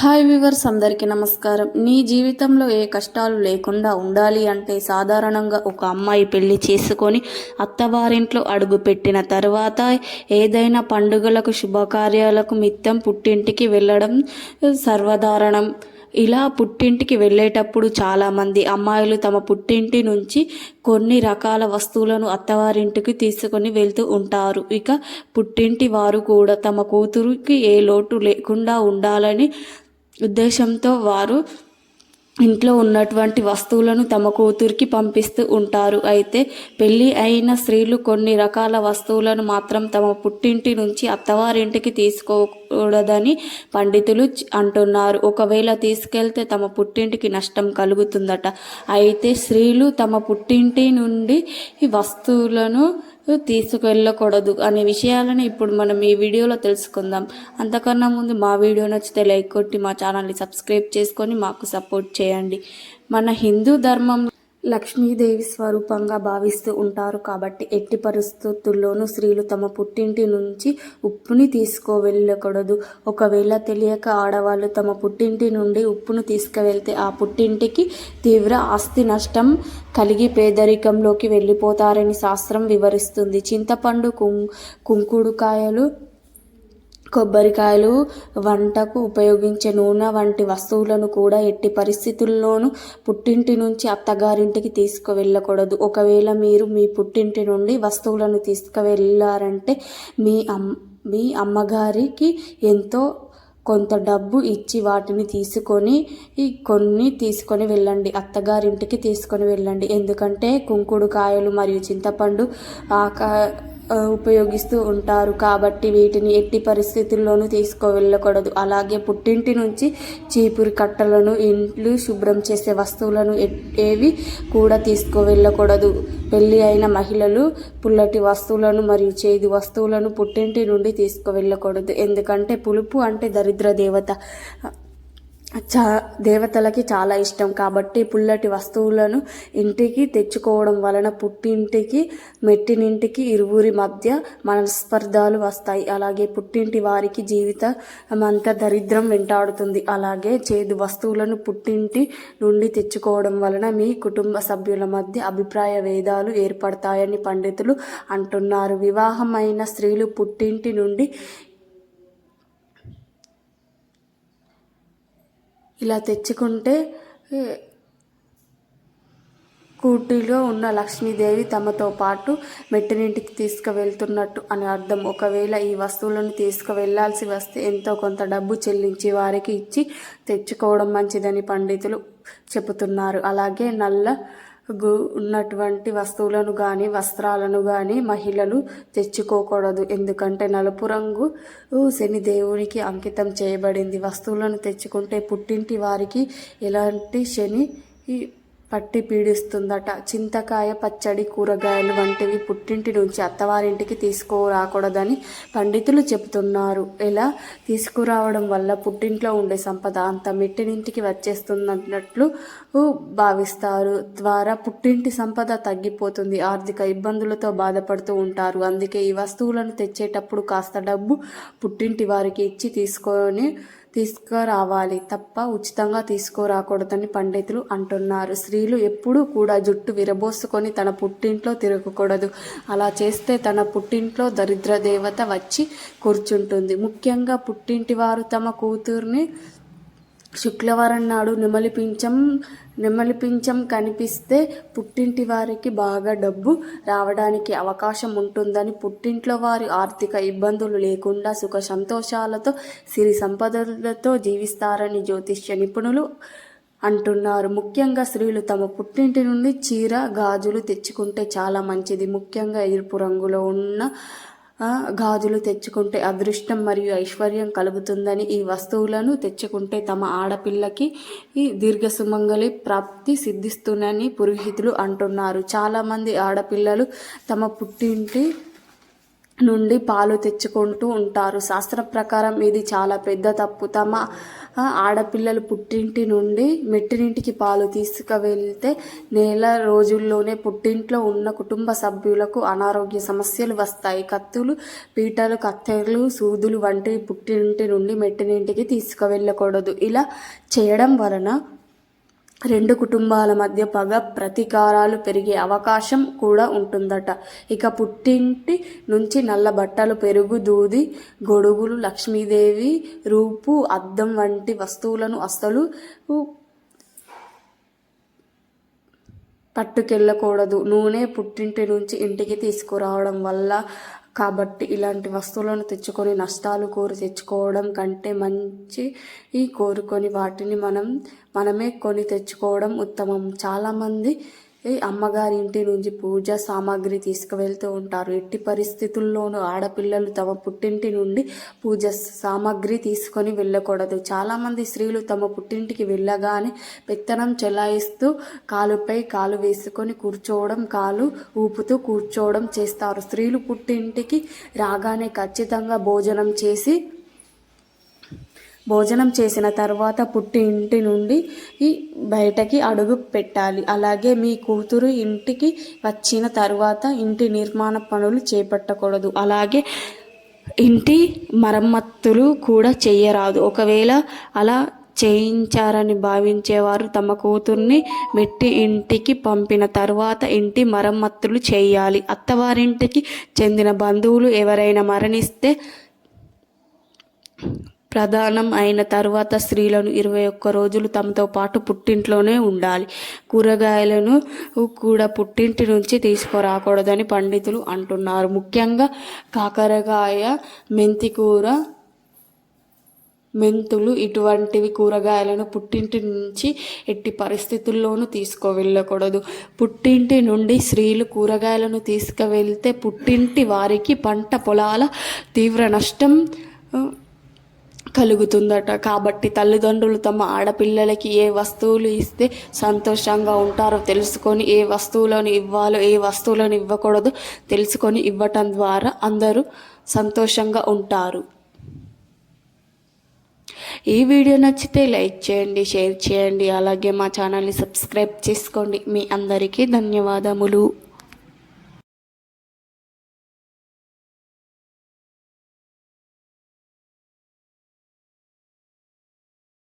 Hi viewers అందరికీ నమస్కారం. నీ జీవితంలో ఏ కష్టాలు లేకుండా ఉండాలి అంటే సాధారణంగా ఒక అమ్మాయి పెళ్ళి చేసుకొని అత్తవారింట్లో అడుగు పెట్టిన తర్వాత ఏదైనా పండుగలకు శుభకార్యాలకు మిత్తం పుట్టింటికి వెళ్ళడం సర్వధారణం. ఇలా పుట్టింటికి వెళ్ళేటప్పుడు చాలామంది అమ్మాయిలు తమ పుట్టింటి నుంచి కొన్ని రకాల వస్తువులను అత్తవారింటికి తీసుకొని వెళ్తూ ఉంటారు. ఇక పుట్టింటి వారు కూడా తమ కూతురికి ఏ లోటు లేకుండా ఉండాలని ఉద్దేశంతో వారు ఇంట్లో ఉన్నటువంటి వస్తువులను తమ కూతురికి పంపిస్తూ ఉంటారు. అయితే పెళ్ళి అయిన స్త్రీలు కొన్ని రకాల వస్తువులను మాత్రం తమ పుట్టింటి నుంచి అత్తవారింటికి తీసుకోకూడదని పండితులు అంటున్నారు. ఒకవేళ తీసుకెళ్తే తమ పుట్టింటికి నష్టం కలుగుతుందట. అయితే స్త్రీలు తమ పుట్టింటి నుండి ఈ వస్తువులను తీసుకెళ్ళకూడదు అనే విషయాలను ఇప్పుడు మనం ఈ వీడియోలో తెలుసుకుందాం. అంతకన్నా ముందు మా వీడియో నచ్చితే లైక్ కొట్టి మా ఛానల్ని సబ్స్క్రైబ్ చేసుకొని మాకు సపోర్ట్ చేయండి. మన హిందూ ధర్మం లక్ష్మీదేవి స్వరూపంగా భావిస్తూ ఉంటారు. కాబట్టి ఎట్టి పరిస్థితుల్లోనూ స్త్రీలు తమ పుట్టింటి నుంచి ఉప్పుని తీసుకువెళ్ళకూడదు. ఒకవేళ తెలియక ఆడవాళ్ళు తమ పుట్టింటి నుండి ఉప్పును తీసుకువెళ్తే ఆ పుట్టింటికి తీవ్ర ఆస్తి నష్టం కలిగి పేదరికంలోకి వెళ్ళిపోతారని శాస్త్రం వివరిస్తుంది. చింతపండు కుం కుంకుడుకాయలు కొబ్బరికాయలు వంటకు ఉపయోగించే నూనె వంటి వస్తువులను కూడా ఎట్టి పరిస్థితుల్లోనూ పుట్టింటి నుంచి అత్తగారింటికి తీసుకువెళ్ళకూడదు. ఒకవేళ మీరు మీ పుట్టింటి నుండి వస్తువులను తీసుకువెళ్ళారంటే మీ అమ్ మీ అమ్మగారికి ఎంతో కొంత డబ్బు ఇచ్చి వాటిని తీసుకొని కొన్ని తీసుకొని వెళ్ళండి. అత్తగారింటికి తీసుకొని వెళ్ళండి. ఎందుకంటే కుంకుడు కాయలు మరియు చింతపండు ఆకా ఉపయోగిస్తూ ఉంటారు. కాబట్టి వీటిని ఎట్టి పరిస్థితుల్లోనూ తీసుకువెళ్ళకూడదు. అలాగే పుట్టింటి నుంచి చీపురు కట్టలను ఇంట్లు శుభ్రం చేసే వస్తువులను ఏవి కూడా తీసుకువెళ్ళకూడదు. పెళ్ళి అయిన మహిళలు పుల్లటి వస్తువులను మరియు చేదు వస్తువులను పుట్టింటి నుండి తీసుకువెళ్ళకూడదు. ఎందుకంటే పులుపు అంటే దరిద్ర దేవత. చా దేవతలకి చాలా ఇష్టం. కాబట్టి పుల్లటి వస్తువులను ఇంటికి తెచ్చుకోవడం వలన పుట్టింటికి మెట్టినింటికి ఇరువురి మధ్య మనస్పర్ధాలు వస్తాయి. అలాగే పుట్టింటి వారికి జీవితం అంతా దరిద్రం వెంటాడుతుంది. అలాగే చేదు వస్తువులను పుట్టింటి నుండి తెచ్చుకోవడం వలన మీ కుటుంబ సభ్యుల మధ్య అభిప్రాయ భేదాలు ఏర్పడతాయని పండితులు అంటున్నారు. వివాహమైన స్త్రీలు పుట్టింటి నుండి ఇలా తెచ్చుకుంటే కూటీలో కూటిలో ఉన్న లక్ష్మీదేవి తమతో పాటు మెట్టినింటికి తీసుకువెళ్తున్నట్టు అని అర్థం. ఒకవేళ ఈ వస్తువులను తీసుకువెళ్ళాల్సి వస్తే ఎంతో కొంత డబ్బు చెల్లించి వారికి ఇచ్చి తెచ్చుకోవడం మంచిదని పండితులు చెబుతున్నారు. అలాగే నల్ల ఉన్నటువంటి వస్తువులను కానీ వస్త్రాలను కానీ మహిళలు తెచ్చుకోకూడదు. ఎందుకంటే నలుపు రంగు శని దేవునికి అంకితం చేయబడింది. వస్తువులను తెచ్చుకుంటే పుట్టింటి వారికి ఎలాంటి శని ఈ పట్టి పీడిస్తుందట. చింతకాయ పచ్చడి కూరగాయలు వంటివి పుట్టింటి నుంచి అత్తవారింటికి తీసుకురాకూడదని పండితులు చెబుతున్నారు. ఇలా తీసుకురావడం వల్ల పుట్టింట్లో ఉండే సంపద అంత మెట్టినింటికి వచ్చేస్తున్నట్లు భావిస్తారు. ద్వారా పుట్టింటి సంపద తగ్గిపోతుంది. ఆర్థిక ఇబ్బందులతో బాధపడుతూ ఉంటారు. అందుకే ఈ వస్తువులను తెచ్చేటప్పుడు కాస్త డబ్బు పుట్టింటి వారికి ఇచ్చి తీసుకొని తీసుకురావాలి తప్ప ఉచితంగా తీసుకురాకూడదని పండితులు అంటున్నారు. స్త్రీలు ఎప్పుడూ కూడా జుట్టు విరబోసుకొని తన పుట్టింట్లో తిరగకూడదు. అలా చేస్తే తన పుట్టింట్లో దరిద్ర దేవత వచ్చి కూర్చుంటుంది. ముఖ్యంగా పుట్టింటి వారు తమ కూతుర్ని శుక్రవారం నాడు నెమలి పింఛం నెమలి పింఛం కనిపిస్తే పుట్టింటి వారికి బాగా డబ్బు రావడానికి అవకాశం ఉంటుందని పుట్టింట్లో వారి ఆర్థిక ఇబ్బందులు లేకుండా సుఖ సంతోషాలతో సిరి సంపదలతో జీవిస్తారని జ్యోతిష్య నిపుణులు అంటున్నారు. ముఖ్యంగా స్త్రీలు తమ పుట్టింటి నుండి చీర గాజులు తెచ్చుకుంటే చాలా మంచిది. ముఖ్యంగా ఎరుపు రంగులో ఉన్న గాజులు తెచ్చుకుంటే అదృష్టం మరియు ఐశ్వర్యం కలుగుతుందని ఈ వస్తువులను తెచ్చుకుంటే తమ ఆడపిల్లకి ఈ దీర్ఘ సుమంగళి ప్రాప్తి సిద్ధిస్తుందని పురోహితులు అంటున్నారు. చాలామంది ఆడపిల్లలు తమ పుట్టింటి నుండి పాలు తెచ్చుకుంటూ ఉంటారు. శాస్త్రం ప్రకారం ఇది చాలా పెద్ద తప్పు. తమ ఆడపిల్లలు పుట్టింటి నుండి మెట్టినింటికి పాలు తీసుకువెళ్తే నెల రోజుల్లోనే పుట్టింట్లో ఉన్న కుటుంబ సభ్యులకు అనారోగ్య సమస్యలు వస్తాయి. కత్తులు పీటలు కత్తెరలు సూదులు వంటివి పుట్టింటి నుండి మెట్టినింటికి తీసుకువెళ్ళకూడదు. ఇలా చేయడం వలన రెండు కుటుంబాల మధ్య పగ ప్రతీకారాలు పెరిగే అవకాశం కూడా ఉంటుందట. ఇక పుట్టింటి నుంచి నల్ల బట్టలు పెరుగు దూది గొడుగులు లక్ష్మీదేవి రూపు అద్దం వంటి వస్తువులను అస్సలు పట్టుకెళ్ళకూడదు. నూనె పుట్టింటి నుంచి ఇంటికి తీసుకురావడం వల్ల కాబట్టి ఇలాంటి వస్తువులను తెచ్చుకొని నష్టాలు కోరి తెచ్చుకోవడం కంటే మంచి ఈ కోరుకొని వాటిని మనం మనమే కొని తెచ్చుకోవడం ఉత్తమం. చాలామంది అమ్మగారి ఇంటి నుంచి పూజ సామాగ్రి తీసుకువెళ్తూ ఉంటారు. ఎట్టి పరిస్థితుల్లోనూ ఆడపిల్లలు తమ పుట్టింటి నుండి పూజ సామాగ్రి తీసుకొని వెళ్ళకూడదు. చాలామంది స్త్రీలు తమ పుట్టింటికి వెళ్ళగానే పెత్తనం చెలాయిస్తూ కాలుపై కాలు వేసుకొని కూర్చోవడం కాలు ఊపుతూ కూర్చోవడం చేస్తారు. స్త్రీలు పుట్టింటికి రాగానే ఖచ్చితంగా భోజనం చేసి భోజనం చేసిన తర్వాత పుట్టి ఇంటి నుండి బయటకి అడుగు పెట్టాలి. అలాగే మీ కూతురు ఇంటికి వచ్చిన తర్వాత ఇంటి నిర్మాణ పనులు చేపట్టకూడదు. అలాగే ఇంటి మరమ్మతులు కూడా చేయరాదు. ఒకవేళ అలా చేయించారని భావించేవారు తమ కూతుర్ని మెట్టి ఇంటికి పంపిన తర్వాత ఇంటి మరమ్మతులు చేయాలి. అత్తవారింటికి చెందిన బంధువులు ఎవరైనా మరణిస్తే ప్రధానం అయిన తర్వాత స్త్రీలను ఇరవై ఒక్క రోజులు తమతో పాటు పుట్టింట్లోనే ఉండాలి. కూరగాయలను కూడా పుట్టింటి నుంచి తీసుకురాకూడదని పండితులు అంటున్నారు. ముఖ్యంగా కాకరకాయ మెంతి కూర మెంతులు ఇటువంటివి కూరగాయలను పుట్టింటి నుంచి ఎట్టి పరిస్థితుల్లోనూ తీసుకువెళ్ళకూడదు. పుట్టింటి నుండి స్త్రీలు కూరగాయలను తీసుకువెళ్తే పుట్టింటి వారికి పంట పొలాల తీవ్ర నష్టం కలుగుతుందట. కాబట్టి తల్లిదండ్రులు తమ ఆడపిల్లలకి ఏ వస్తువులు ఇస్తే సంతోషంగా ఉంటారో తెలుసుకొని ఏ వస్తువులను ఇవ్వాలో ఏ వస్తువులను ఇవ్వకూడదు తెలుసుకొని ఇవ్వటం ద్వారా అందరూ సంతోషంగా ఉంటారు. ఈ వీడియో నచ్చితే లైక్ చేయండి షేర్ చేయండి. అలాగే మా ఛానల్ని సబ్స్క్రైబ్ చేసుకోండి. మీ అందరికీ ధన్యవాదములు.